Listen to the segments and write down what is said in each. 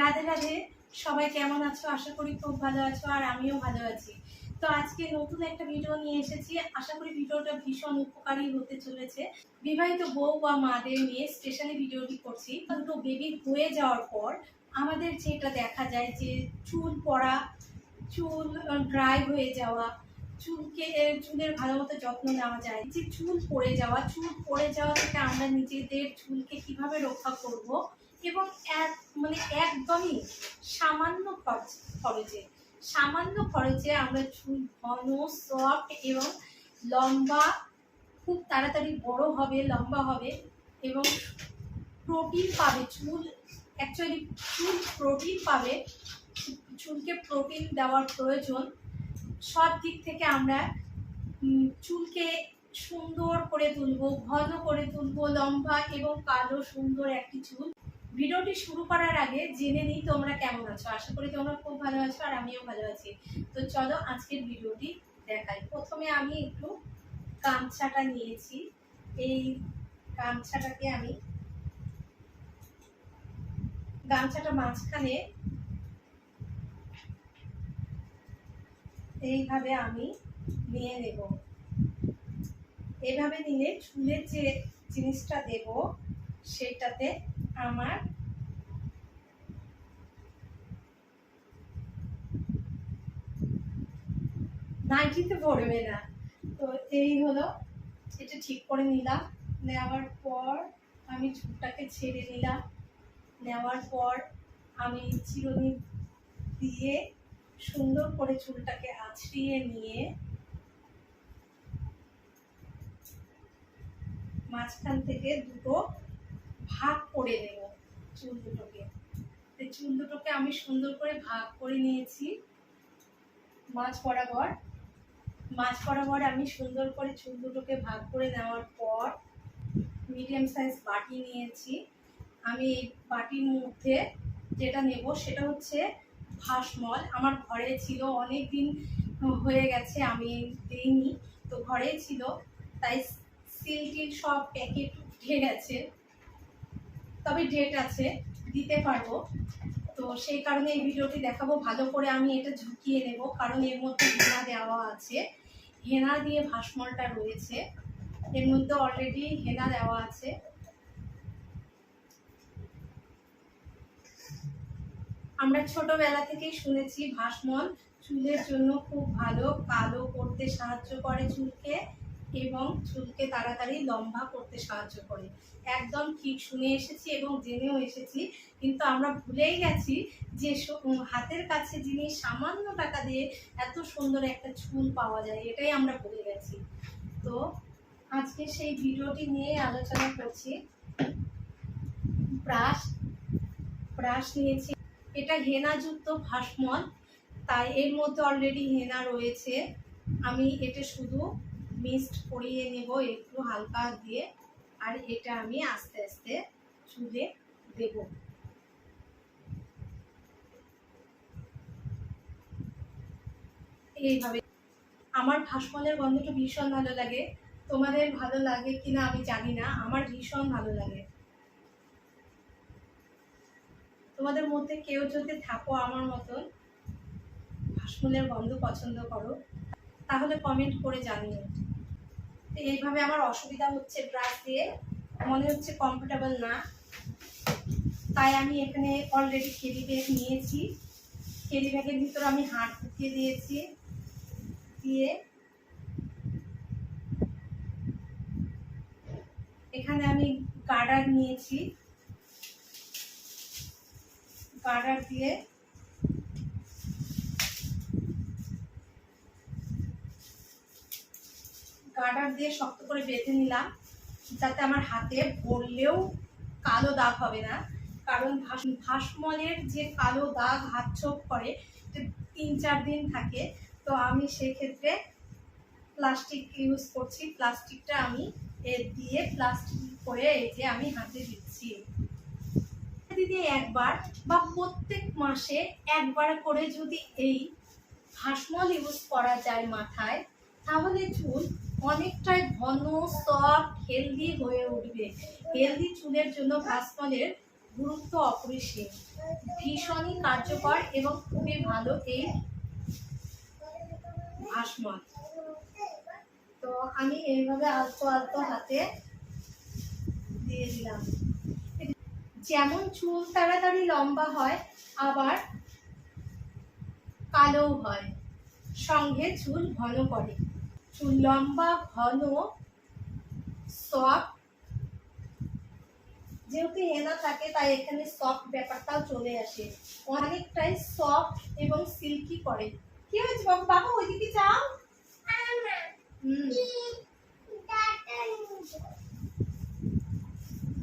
রাধে রাধে, সবাই কেমন আছো? আশা করি খুব ভালো আছো আর আমিও ভালো আছি। তো আজকে নতুন একটা ভিডিও নিয়ে এসেছি। আশা করি ভিডিওটা ভীষণ উপকারী হতে চলেছে। বিবাহিত বউ বা মাদের নিয়ে স্পেশালি ভিডিওটি করছি। দুটো বেবি হয়ে যাওয়ার পর আমাদের যেটা দেখা যায় যে চুল পড়া, চুল ড্রাই হয়ে যাওয়া, চুলকে চুলের ভালো মতো যত্ন নেওয়া যায়। যে চুল পড়ে যাওয়া, চুল পড়ে যাওয়া থেকে আমরা নিজেদের চুলকে কীভাবে রক্ষা করব এবং এক মানে একদমই সামান্য খরচ, খরচে। সামান্য খরচে আমরা চুল ঘন সফট এবং লম্বা, খুব তাড়াতাড়ি বড় হবে, লম্বা হবে এবং প্রোটিন পাবে, চুল অ্যাকচুয়ালি চুল প্রোটিন পাবে। চুলকে প্রোটিন দেওয়ার প্রয়োজন। সব দিক থেকে আমরা চুলকে সুন্দর করে তুলবো, ঘন করে তুলব, লম্বা এবং কালো, সুন্দর একটি চুল। ভিডিওটি শুরু করার আগে জেনে নিই তোমরা কেমন আছো। আশা করি তোমরা খুব ভালো আছো আর আমিও ভালো আছি। তো চলো আজকের ভিডিওটি দেখাই। প্রথমে আমি একটু গামছাটা নিয়েছি। এই গামছাটাকে আমি গামছাটা মাঝখানে এইভাবে আমি নিয়ে নেব। এভাবে নিলে চুলের যে জিনিসটা দেব সেটাতে আমার নাইটিতে পড়বে না। তো এই হলো, এটা ঠিক করে নিলাম। নেওয়ার পর আমি চুলটাকে ছেড়ে নিলাম। নেওয়ার পর আমি চিরুনি দিয়ে সুন্দর করে চুলটাকে আছড়িয়ে নিয়ে মাঝখান থেকে দুটো ভাগ করে নেব চুল দুটোকে। তো চুল দুটোকে আমি সুন্দর করে ভাগ করে নিয়েছি। মাছ বরাবর। মাছ বরাবর আমি সুন্দর করে চুল দুটোকে ভাগ করে নেওয়ার পর মিডিয়াম সাইজ বাটি নিয়েছি। আমি এই বাটির মধ্যে যেটা নেব সেটা হচ্ছে ভাসমল। আমার ঘরে ছিল অনেক দিন হয়ে গেছে আমি দিইনি, তো ঘরে ছিল। তাই সিলটির সব প্যাকেট উঠে গেছে। তবে ডেট আছে, দিতে পারব। তো সেই কারণে এই ভিডিওটি দেখাবো। ভালো করে আমি এটা ঝুঁকিয়ে নেব, কারণ এর মধ্যে হেনা দেওয়া আছে। হেনা দিয়ে ভাসমলটা রয়েছে। এর মধ্যে অলরেডি হেনা দেওয়া আছে। আমরা ছোটবেলা থেকেই শুনেছি, ভাসমল চুলের জন্য খুব ভালো, কালো করতে সাহায্য করে চুলকে। এবং চুলকে তাড়াতাড়ি লম্বা করতে সাহায্য করে। একদম ঠিক শুনে এসেছি এবং জেনেও এসেছি। কিন্তু আমরা ভুলেই গেছি যে হাতের কাছে জিনিস সামান্য টাকা দিয়ে এত সুন্দর একটা চুল পাওয়া যায়, এটাই আমরা ভুলে গেছি। তো আজকে সেই ভিডিওটি নিয়ে আলোচনা করছি। ব্রাশ ব্রাশ নিয়েছি। এটা হেনাযুক্ত ভাসমল, তাই এর মধ্যে অলরেডি হেনা রয়েছে। আমি এটা শুধু মিক্সড করিয়ে নেব একটু হালকা দিয়ে, আর এটা আমি আস্তে আস্তে চুলে দেব। এইভাবে। আমার ভাসমলের গন্ধটা ভীষণ ভালো লাগে। তোমাদের ভালো লাগে কিনা আমি জানি না, আমার ভীষণ ভালো লাগে। তোমাদের মধ্যে কেউ যদি থাকো আমার মতন, ভাসমলের গন্ধ পছন্দ করো, তাহলে কমেন্ট করে জানিও। এইভাবে আমার অসুবিধা হচ্ছে ব্রাশ দিয়ে। মনে হচ্ছে কমফোর্টেবল না। তাই আমি এখানে অলরেডি কেরি ব্যাগ নিয়েছি। কেরি ব্যাগের ভিতর আমি হাত ঢুকিয়ে দিয়েছি। দিয়ে এখানে আমি গার্ডার নিয়েছি। গার্ডার দিয়ে গার্ডার দিয়ে শক্ত করে বেঁধে নিলাম, যাতে আমার হাতে ভরলেও কালো দাগ হবে না। কারণ ভাস- ভাসমলের যে কালো দাগ হাত ছোপ করে তিন চার দিন থাকে। তো আমি সেক্ষেত্রে প্লাস্টিক ইউজ করছি। প্লাস্টিকটা আমি এ দিয়ে প্লাস্টিক করে এই যে আমি হাতে দিচ্ছি। দিদি একবার বা প্রত্যেক মাসে একবার করে যদি এই ভাসমল ইউজ করা যায় মাথায়, তাহলে চুল অনেকটাই ঘন সফট হেলদি হয়ে উঠবে। হেলদি চুলের জন্য ভাসমলের গুরুত্ব অপরিসীম। ভীষণই কার্যকর এবং খুবই ভালো এই ভাসমল তো আমি এইভাবে আলতো আলতো হাতে দিয়ে দিলাম। যেমন চুল তাড়াতাড়ি লম্বা হয়, আবার কালোও হয়। সঙ্গে চুল ঘন করে। চুল লম্বা ঘন সফট যেহেতু হেনা থাকে তাই এখানে সফট ব্যাপারটাও চলে আসে। অনেকটাই সফট এবং সিল্কি করে। কি হয়েছে বাবু? বাবা ওইদিকে যাও। হুম।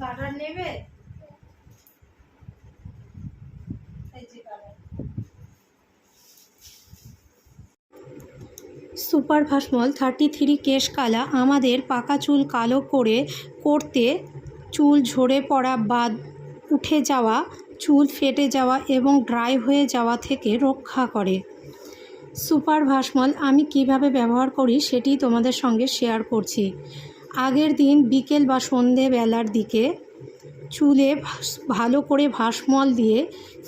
গার্ডার নেবে এই যে গার্ডার super Vasmol thirty three Kesh Kala আমাদের পাকা চুল কালো করে করতে চুল ঝরে পড়া বা উঠে যাওয়া, চুল ফেটে যাওয়া এবং ড্রাই হয়ে যাওয়া থেকে রক্ষা করে। সুপার ভাসমল আমি কীভাবে ব্যবহার করি সেটি তোমাদের সঙ্গে শেয়ার করছি। আগের দিন বিকেল বা সন্ধে বেলার দিকে চুলে ভালো করে ভাসমল দিয়ে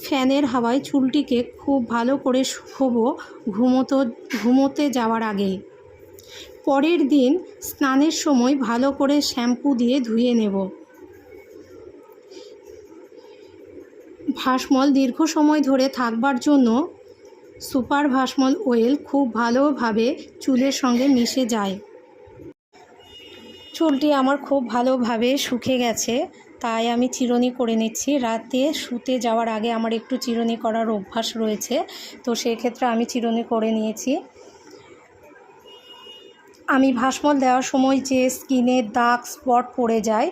ফ্যানের হাওয়ায় চুলটিকে খুব ভালো করে শুকোবো ঘুমোতো, ঘুমোতে যাওয়ার আগে। পরের দিন স্নানের সময় ভালো করে শ্যাম্পু দিয়ে ধুয়ে নেব। ভাসমল দীর্ঘ সময় ধরে থাকবার জন্য সুপার ভাসমল ওয়েল খুব ভালোভাবে চুলের সঙ্গে মিশে যায়। চুলটি আমার খুব ভালোভাবে শুকে গেছে। তাই আমি চিরনি করে নিচ্ছি রাতে শুতে যাওয়ার আগে আমার একটু চিরনি করার অভ্যাস রয়েছে, তো সেক্ষেত্রে আমি চিরনি করে নিয়েছি আমি ভাসমল দেওয়ার সময় যে স্কিনে দাগ স্পট পড়ে যায়,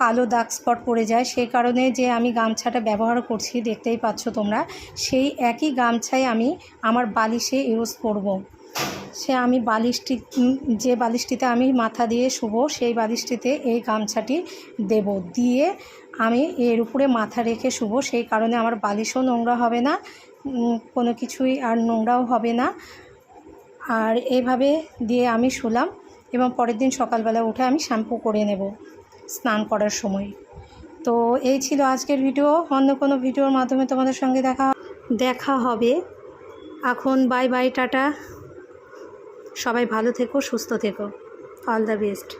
কালো দাগ স্পট পড়ে যায় সেই কারণে যে আমি গামছাটা ব্যবহার করছি, দেখতেই পাচ্ছ তোমরা, সেই একই গামছাই আমি আমার বালিশে ইউজ করব। সে আমি বালিশটি যে বালিশটিতে আমি মাথা দিয়ে শুভ সেই বালিশটিতে এই গামছাটি দেব। দিয়ে আমি এর উপরে মাথা রেখে শুভ সেই কারণে আমার বালিশও নোংরা হবে না কোনো কিছুই আর নোংরাও হবে না। আর এইভাবে দিয়ে আমি শুলাম এবং পরের দিন সকালবেলা উঠে আমি শ্যাম্পু করে নেব স্নান করার সময়। তো এই ছিল আজকের ভিডিও। অন্য কোনো ভিডিওর মাধ্যমে তোমাদের সঙ্গে দেখা দেখা হবে। এখন বাই বাই, টাটা। সবাই ভালো থেকো সুস্থ থেকো। All the best